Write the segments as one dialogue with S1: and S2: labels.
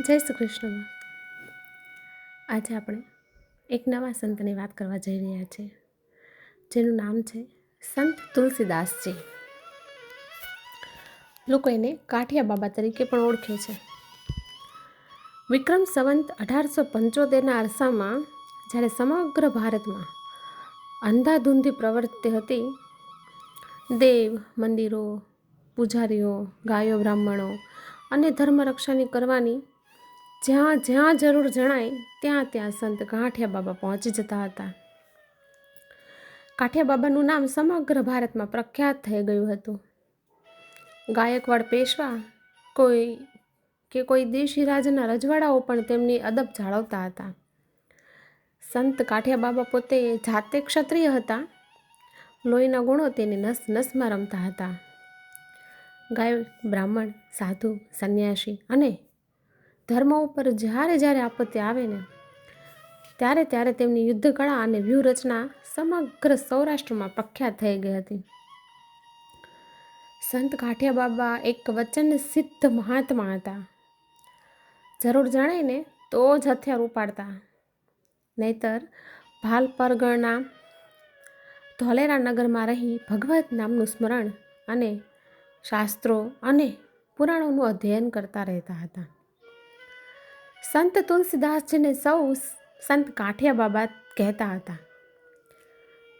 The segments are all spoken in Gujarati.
S1: જય શ્રી કૃષ્ણ આજે આપણે એક નવા સંતની વાત કરવા જઈ રહ્યા છીએ જેનું નામ છે સંત તુલસીદાસજી. લોકો એને કાઠિયા બાબા તરીકે પણ ઓળખે છે. વિક્રમ સંવંત અઢારસો પંચોતેરના અરસામાં જ્યારે સમગ્ર ભારતમાં અંધાધૂંધી પ્રવર્તતી હતી, દેવ, મંદિરો, પૂજારીઓ, ગાયો, બ્રાહ્મણો અને ધર્મ રક્ષાની કરવાની જ્યાં જ્યાં જરૂર જણાય, ત્યાં ત્યાં સંત કાંઠિયા બાબા પહોંચી જતા હતા. કાઠિયા બાબાનું નામ સમગ્ર ભારતમાં પ્રખ્યાત થઈ ગયું હતું. ગાયકવાડ પેશવા કોઈ કે કોઈ દેશી રાજના રજવાડાઓ પણ તેમની અદબ જાળવતા હતા. સંત કાઠિયા બાબા પોતે જાતે ક્ષત્રિય હતા. લોહીના ગુણો તેની નસ નસમાં રમતા હતા. ગાય, બ્રાહ્મણ, સાધુ, સંન્યાસી અને ધર્મ ઉપર જ્યારે જ્યારે આપત્તિ આવે ને, ત્યારે ત્યારે તેમની યુદ્ધકળા અને વ્યૂહરચના સમગ્ર સૌરાષ્ટ્રમાં પ્રખ્યાત થઈ ગઈ હતી. સંત કાઠિયા બાબા એક વચન સિદ્ધ મહાત્મા હતા. જરૂર જણાય તો જ હથિયાર ઉપાડતા. નહીતર ભાલ પરગણના ધોલેરા નગરમાં રહી ભગવત નામનું સ્મરણ અને શાસ્ત્રો અને પુરાણોનું અધ્યયન કરતા રહેતા હતા. સંત તુલસીદાસજીને સૌ સંત કાઠિયા બાબા કહેતા હતા.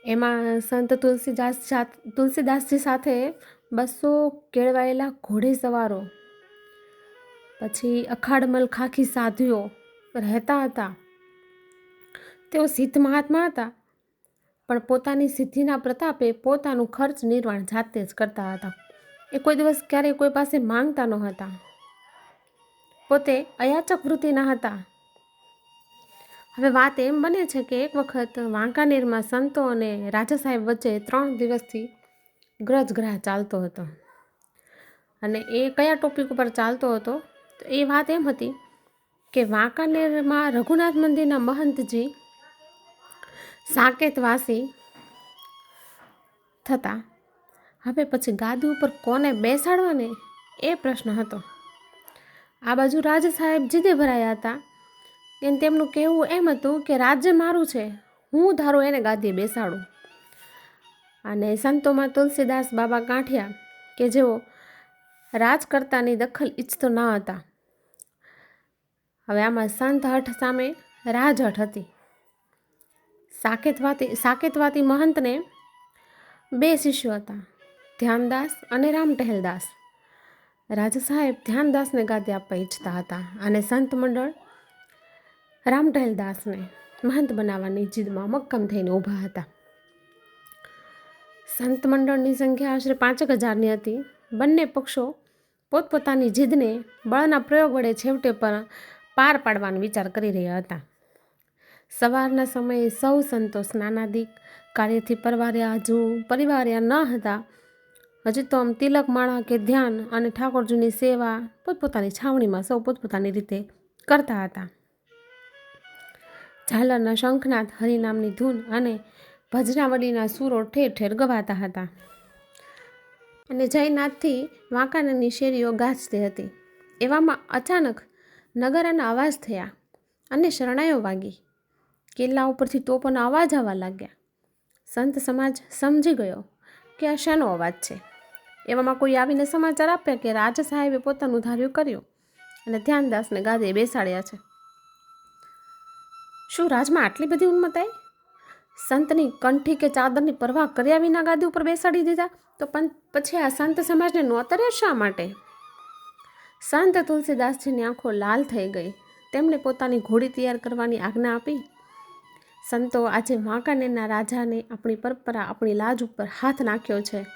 S1: એમાં સંત તુલસીદાસ તુલસીદાસજી સાથે બસો કેળવાયેલા ઘોડે સવારો, પછી અખાડમલ ખાખી સાધુઓ રહેતા હતા. તેઓ સિદ્ધ મહાત્મા હતા, પણ પોતાની સિદ્ધિના પ્રતાપે પોતાનું ખર્ચ નિર્વાણ જાતે જ કરતા હતા. એ કોઈ દિવસ ક્યારેય કોઈ પાસે માંગતા ન હતા પોતે અયાચક વૃત્તિના હતા. હવે વાત એમ બને છે કે એક વખત વાંકાનેરમાં સંતો અને રાજા સાહેબ વચ્ચે ત્રણ દિવસથી ગ્રજગ્રહ ચાલતો હતો. અને એ કયા ટોપિક ઉપર ચાલતો હતો? તો એ વાત એમ હતી કે વાંકાનેરમાં રઘુનાથ મંદિરના મહંતજી સાકેતવાસી થતા. હવે પછી ગાદી ઉપર કોને બેસાડવાને એ પ્રશ્ન હતો. આ બાજુ રાજ સાહેબ જીદે ભરાયા હતા. કે તેમનું કહેવું એમ હતું કે, રાજ્ય મારું છે. હું ધારું એને ગાદીએ બેસાડું. અને સંતોમાં તુલસીદાસ બાબા કાંઠિયા કે જેઓ રાજકર્તાની દખલ ઈચ્છતો ન હતા. હવે આમાં સંત હઠ સામે રાજહઠ હતી. સાકેતવાતી સાકેતવાતી મહંતને બે શિષ્યો હતા, ધ્યાનદાસ અને રામ ટહેલદાસ રાજા સાહેબ ધ્યાનદાસને ગાદી આપવા ઈચ્છતા હતા અને સંત મંડળ રામઢાલદાસને મહંત બનાવવાની જીદમાં મક્કમ થઈને ઊભા હતા. સંત મંડળની સંખ્યા આશરે પાંચેક હજારની હતી. બંને પક્ષો પોતપોતાની જીદને બળના પ્રયોગ વડે છેવટે પણ પાર પાડવાનો વિચાર કરી રહ્યા હતા. સવારના સમયે સૌ સંતો સ્નાનાદિક કાર્યથી પરવાર્યા હજુ, પરિવાર્યા ન હતા હજી તો આમ તિલક, માળા કે ધ્યાન અને ઠાકોરજીની સેવા પોતપોતાની છાવણીમાં સૌ પોતપોતાની રીતે કરતા હતા. ઝાલરના શંખનાથ હરિનામની ધૂન અને ભજનાવડીના સૂરો ઠેર ઠેર ગવાતા હતા. અને જયનાથથી વાંકાનાની શેરીઓ ગાજતી હતી. એવામાં અચાનક નગરાના અવાજ થયા અને શરણાઈઓ વાગી. કિલ્લા ઉપરથી તોપોના અવાજ આવવા લાગ્યા. સંત સમાજ સમજી ગયો કે આ શાનો અવાજ છે. એવામાં કોઈ આવીને સમાચાર આપ્યા કે રાજા સાહેબે પોતાનું ધાર્યું કર્યું? અને ધ્યાનદાસને ગાદે બેસાડ્યા છે. શું રાજમાં આટલી બધી ઉન્મત આવી સંતની કંઠી કે ચાદરની પરવા કર્યા વિના ગાદી ઉપર બેસાડી દીધા? તો પણ પછી આ સંત સમાજને નોતરે શા માટે? સંત તુલસીદાસજીની આંખો લાલ થઈ ગઈ. તેમણે પોતાની ઘોડી તૈયાર કરવાની આજ્ઞા આપી. સંતો આજે વાંકાનેરના રાજાને આપણી પરંપરા, આપણી લાજ ઉપર હાથ નાખ્યો છે.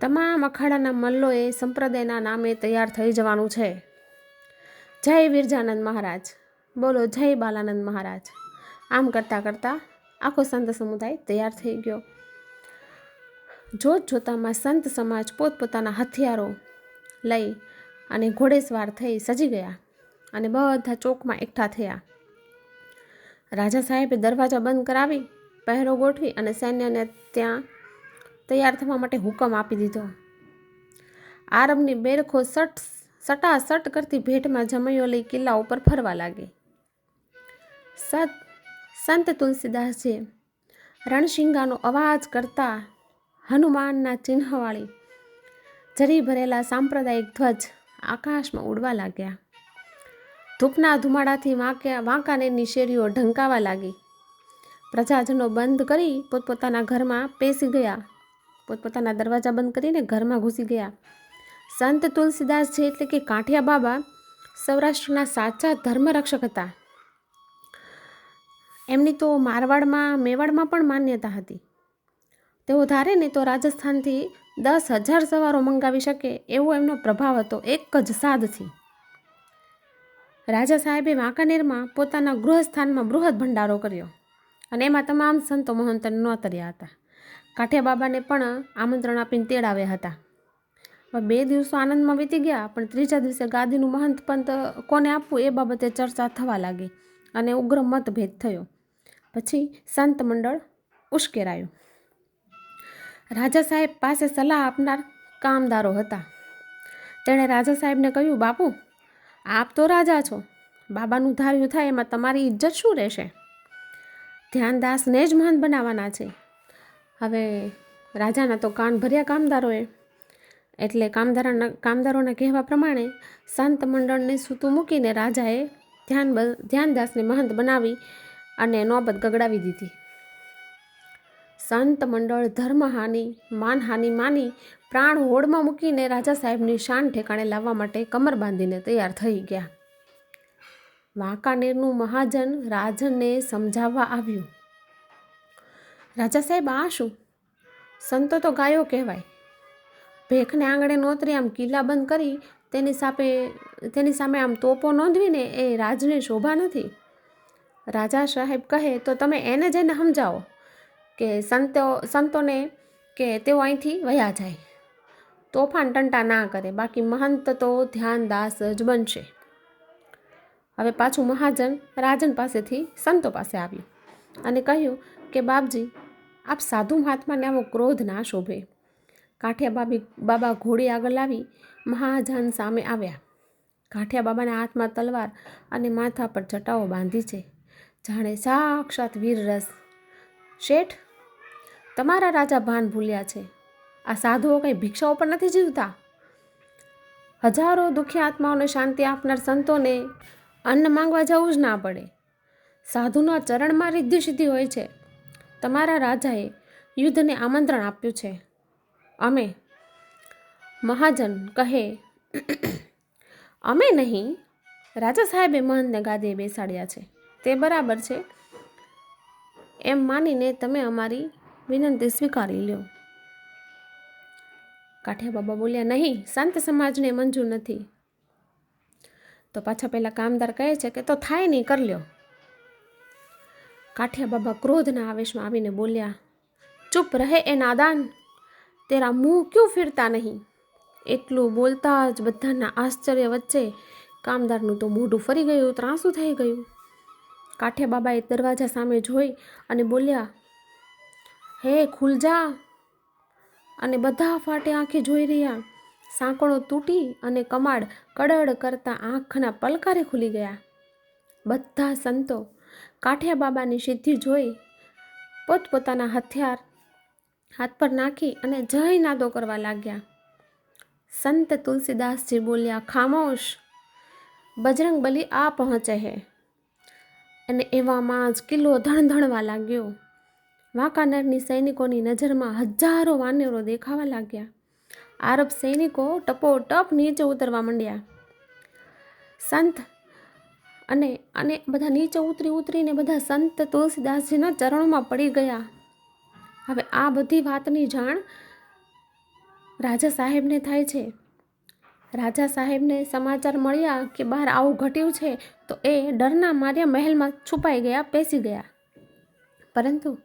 S1: તમામ અખાડાના મલ્લોએ સંપ્રદાયના નામે તૈયાર થઈ જવાનું છે. જય વિરજાનંદ મહારાજ. બોલો, જય બાલાનંદ મહારાજ. આમ કરતાં કરતાં આખો સંત સમુદાય તૈયાર થઈ ગયો. જોત જોતામાં સંત સમાજ પોતપોતાના હથિયારો લઈ અને ઘોડેસવાર થઈ સજી ગયા અને બધા ચોકમાં એકઠા થયા. રાજા સાહેબે દરવાજા બંધ કરાવી, પહેરો ગોઠવી અને સૈન્યને ત્યાં તૈયાર થવા માટે હુકમ આપી દીધો. આરબની બેરખો સટ, સટાસટ કરતી ભેટમાં જમૈયો લઈ કિલ્લા ઉપર ફરવા લાગી. સત સંત તુલસીદાસજી રણશિંગાનો અવાજ કરતા હનુમાનના ચિહ્નવાળી જરી ભરેલા સાંપ્રદાયિક ધ્વજ આકાશમાં ઉડવા લાગ્યા. ધૂપના ધુમાડાથી વાંક્યા, વાંકાનેરની શેરીઓ ઢંકાવા લાગી. પ્રજાજનો બંધ કરી પોતપોતાના ઘરમાં પેસી ગયા. પોતપોતાના દરવાજા બંધ કરીને ઘરમાં ઘૂસી ગયા. સંત તુલસીદાસજી એટલે કે કાંઠિયા બાબા સૌરાષ્ટ્રના સાચા ધર્મરક્ષક હતા. એમની તો મારવાડમાં, મેવાડમાં પણ માન્યતા હતી. તેઓ ધારે ને તો રાજસ્થાનથી દસ હજાર સવારો મંગાવી શકે એવો એમનો પ્રભાવ હતો. એક જ સાદથી રાજા સાહેબે વાંકાનેરમાં પોતાના ગૃહસ્થાનમાં બૃહદ ભંડારો કર્યો અને એમાં તમામ સંતો મહંત નોતર્યા હતા. કાઠિયા બાબાને પણ આમંત્રણ આપીને તેડાવ્યા હતા. બે દિવસો આનંદમાં વીતી ગયા, પણ ત્રીજા દિવસે ગાદીનું મહંત પંત કોને આપવું એ બાબતે ચર્ચા થવા લાગી અને ઉગ્ર મતભેદ થયો. પછી સંત મંડળ ઉશ્કેરાયું. રાજા સાહેબ પાસે સલાહ આપનાર કામદારો હતા. તેણે રાજા સાહેબને કહ્યું, બાપુ, આપ તો રાજા છો. બાબાનું ધાર્યું થાય એમાં તમારી ઇજ્જત શું રહેશે? ધ્યાનદાસને જ મહંત બનાવવાના છે. હવે રાજાના તો કાન ભર્યા કામદારોએ. એટલે કામદારોના કામદારોના કહેવા પ્રમાણે સંત મંડળને સૂતું મૂકીને રાજાએ ધ્યાન ધ્યાનદાસને મહંત બનાવી અને નોબત ગગડાવી દીધી. સંત મંડળ ધર્મહાનિ, માનહાનિ માની પ્રાણ હોડમાં મૂકીને રાજા સાહેબની શાન ઠેકાણે લાવવા માટે કમર બાંધીને તૈયાર થઈ ગયા. વાંકાનેરનું મહાજન રાજનને સમજાવવા આવ્યું. રાજા સાહેબ આ શું સંતો તો ગાયો કહેવાય. ભેખને આંગણે નોતરી આમ કિલ્લા બંધ કરી તેની સામે તેની સામે આમ તોપો નોંધવીને એ રાજની શોભા નથી. રાજા સાહેબ કહે, તો તમે એને જઈને સમજાવો કે સંતો, સંતોને કે તેઓ અહીંથી વયા જાય. તોફાન ટંટા ના કરે, બાકી મહંત તો ધ્યાનદાસ જ બનશે. હવે પાછું મહાજન રાજન પાસેથી સંતો પાસે આવ્યું અને કહ્યું કે, બાપજી આપ સાધુ મહાત્માને આવો ક્રોધ ના શોભે. કાઠિયા બાબી, બાબા ઘોડી આગળ લાવી મહાજન સામે આવ્યા. કાઠિયા બાબાના હાથમાં તલવાર અને માથા પર જટાઓ બાંધી છે. જાણે સાક્ષાત વીરરસ શેઠ, તમારા રાજા ભાન ભૂલ્યા છે. આ સાધુઓ કંઈ ભિક્ષાઓ પણ નથી જીવતા? હજારો દુઃખી આત્માઓને શાંતિ આપનાર સંતોને અન્ન માંગવા જવું જ ના પડે. સાધુના ચરણમાં રિદ્ધિ સિદ્ધિ હોય છે. તમારા રાજાએ યુદ્ધને આમંત્રણ આપ્યું છે. અમે મહાજન કહે, અમે નહીં, રાજા સાહેબે મહંતને ગાદીએ બેસાડ્યા છે. તે બરાબર છે. એમ માનીને તમે અમારી વિનંતી સ્વીકારી લ્યો. કાઠિયા બાબા બોલ્યા, નહીં સંત સમાજને મંજૂર નથી. તો પાછા પહેલાં કામદાર કહે છે કે તો થાય નહીં, કર લ્યો. કાઠિયા બાબા ક્રોધના આવેશમાં આવીને બોલ્યા, ચૂપ રહે એ નાદાન, તેરા મુંહ ક્યું ફિરતા નહીં? એટલું બોલતા જ બધાના આશ્ચર્ય વચ્ચે કામદારનું તો મોઢું ફરી ગયું, ત્રાસું થઈ ગયું. કાઠિયા બાબાએ દરવાજા સામે જોઈ અને બોલ્યા, હે ખુલજા! અને બધા ફાટે આંખે જોઈ રહ્યા. સાંકળો તૂટી અને કમાડ કડડ કરતા આંખના પલકારે ખુલી ગયા. બધા સંતો કાઠિયા બાબાની સિદ્ધિ જોઈ પોતપોતાના હથિયાર હાથ પર નાખી અને જય નાદો કરવા લાગ્યા. સંત તુલસીદાસજી બોલ્યા, ખામોશ, બજરંગ બલી આ પહોંચે હે. અને એવામાં જ કિલ્લો ધણધણવા લાગ્યો. વાંકાનેરની સૈનિકોની નજરમાં હજારો વાનરો દેખાવા લાગ્યા. આરબ સૈનિકો ટપોટપ નીચે ઉતરવા માંડ્યા. સંત અને અને બધા નીચે ઉતરી ઉતરીને બધા સંત તુલસીદાસજીના ચરણોમાં પડી ગયા. હવે આ બધી વાતની જાણ રાજા સાહેબને થાય છે. રાજા સાહેબને સમાચાર મળ્યા કે બહાર આવું ઘટ્યું છે, તો એ ડરના માર્યા મહેલમાં છુપાઈ ગયા પેસી ગયા. પરંતુ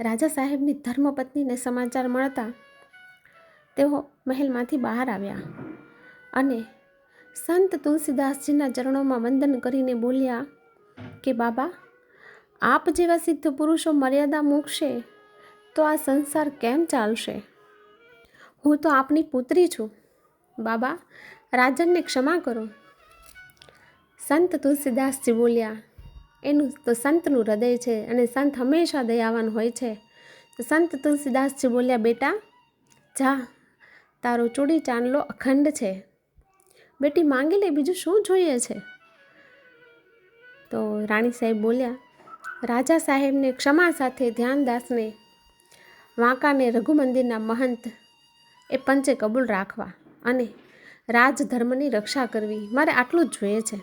S1: રાજા સાહેબની ધર્મપત્નીને સમાચાર મળતા તેઓ મહેલમાંથી બહાર આવ્યા અને સંત તુલસીદાસજીના ચરણોમાં વંદન કરીને બોલ્યા કે બાબા, આપ જેવા સિદ્ધ પુરુષો મર્યાદા મૂકશે તો આ સંસાર કેમ ચાલશે? હું તો આપની પુત્રી છું. બાબા, રાજનને ક્ષમા કરો. સંત તુલસીદાસજી બોલ્યા, એનું તો સંતનું હૃદય છે અને સંત હંમેશા દયાવાન હોય છે. તો સંત તુલસીદાસજી બોલ્યા, બેટા, જા, તારો ચૂડી ચાંદલો અખંડ છે. બેટી માંગી લે, બીજું શું જોઈએ છે? તો રાણી સાહેબ બોલ્યા, રાજા સાહેબને ક્ષમા સાથે ધ્યાનદાસને વાંકાને રઘુમંદિરના મહંત, એ પંચે કબૂલ રાખવા અને રાજધર્મની રક્ષા કરવી મારે આટલું જ જોઈએ છે.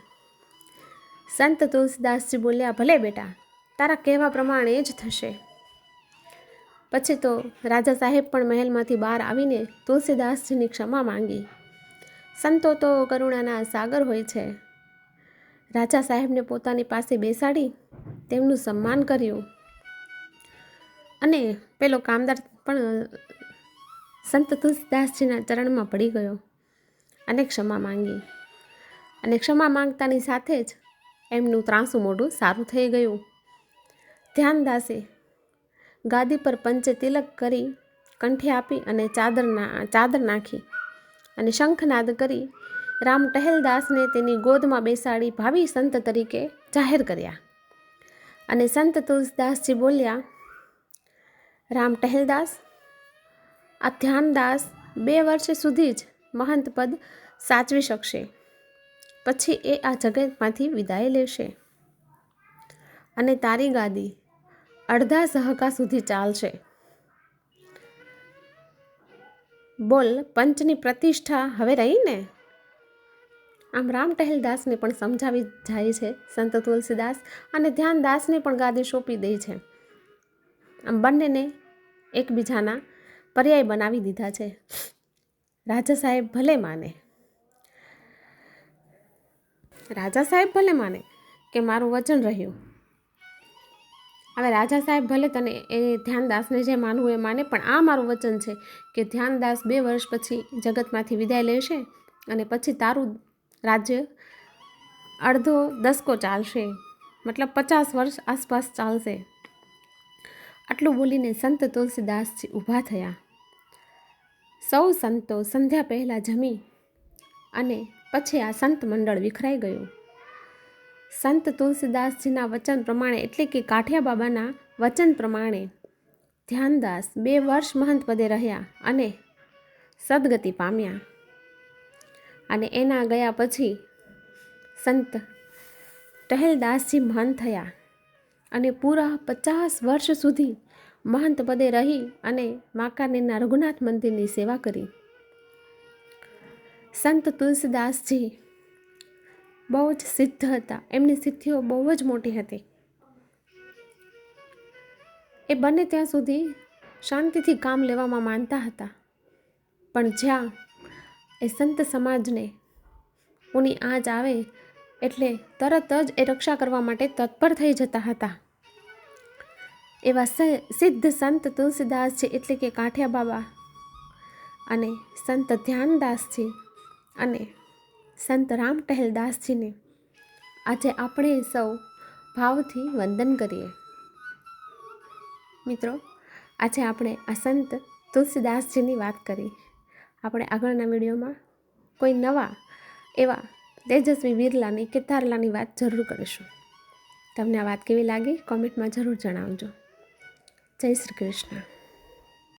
S1: સંત તુલસીદાસજી બોલ્યા, ભલે બેટા, તારા કહેવા પ્રમાણે જ થશે. પછી તો રાજા સાહેબ પણ મહેલમાંથી બહાર આવીને તુલસીદાસજીની ક્ષમા માંગી. સંતો તો કરુણાના સાગર હોય છે. રાજા સાહેબને પોતાની પાસે બેસાડી તેમનું સન્માન કર્યું. અને પેલો કામદાર પણ સંત તુલસીદાસજીના ચરણમાં પડી ગયો અને ક્ષમા માંગી. અને ક્ષમા માંગતાની સાથે જ એમનું ત્રાસું મોઢું સારું થઈ ગયું. ધ્યાનદાસે ગાદી પર પંચે તિલક કરી કંઠી આપી અને ચાદરના ચાદર નાખી. અને શંખનાદ કરી રામ ટહેલદાસને તેની ગોદમાં બેસાડી ભાવિ સંત તરીકે જાહેર કર્યા. અને સંત તુલસીદાસજી બોલ્યા, રામ ટહેલદાસ, આ ધ્યાનદાસ બે વર્ષ સુધી જ મહંત પદ સાચવી શકશે. પછી એ આ જગતમાંથી વિદાય લેશે. અને તારી ગાદી અડધા સહકા સુધી ચાલશે. બોલ, પંચની પ્રતિષ્ઠા હવે રહી ને? આમ રામ ટહેલદાસને પણ સમજાવી જાય છે, સંત તુલસીદાસ, અને ધ્યાનદાસને પણ ગાદી સોંપી દે છે. આમ બંનેને એકબીજાના પર્યાય બનાવી દીધા છે. રાજા સાહેબ ભલે માને. રાજા સાહેબ ભલે માને કે મારું વચન રહ્યું. હવે રાજા સાહેબ ભલે તને એ ધ્યાનદાસને જે માનવું એ માને, પણ આ મારું વચન છે કે ધ્યાનદાસ બે વર્ષ પછી જગતમાંથી વિદાય લેશે અને પછી તારું રાજ્ય અડધો દસકો ચાલશે, મતલબ પચાસ વર્ષ આસપાસ ચાલશે. આટલું બોલીને સંત તુલસીદાસજી ઊભા થયા. સૌ સંતો સંધ્યા પહેલાં જમી અને પછી આ સંત મંડળ વિખરાઈ ગયું. સંત તુલસીદાસજીના વચન પ્રમાણે એટલે કે કાઠિયા બાબાના વચન પ્રમાણે ધ્યાનદાસ બે વર્ષ મહંત પદે રહ્યા અને સદગતિ પામ્યા. અને એના ગયા પછી સંત ટહેલદાસજી મહંત થયા અને પૂરા પચાસ વર્ષ સુધી મહંત પદે રહી અને માકાનેના રઘુનાથ મંદિરની સેવા કરી. સંત તુલસીદાસજી બહુ જ સિદ્ધ હતા. એમની સિદ્ધિઓ બહુ જ મોટી હતી. એ બને ત્યાં સુધી શાંતિથી કામ લેવામાં માનતા હતા. પણ જ્યાં એ સંત સમાજને ઉની આંચ આવે એટલે તરત જ એ રક્ષા કરવા માટે તત્પર થઈ જતા હતા. એવા સિદ્ધ સંત તુલસીદાસ છે એટલે કે કાઠિયા બાબા અને સંત ધ્યાનદાસ છે અને સંત રામ ટહેલદાસજીને આજે આપણે સૌ ભાવથી વંદન કરીએ. મિત્રો, આજે આપણે આ સંત તુલસીદાસજીની વાત કરી. આપણે આગળના વિડીયોમાં કોઈ નવા એવા તેજસ્વી વીરલાની કે તારલાની વાત જરૂર કરીશું. તમને આ વાત કેવી લાગી? કોમેન્ટમાં જરૂર જણાવજો. જય શ્રી કૃષ્ણ.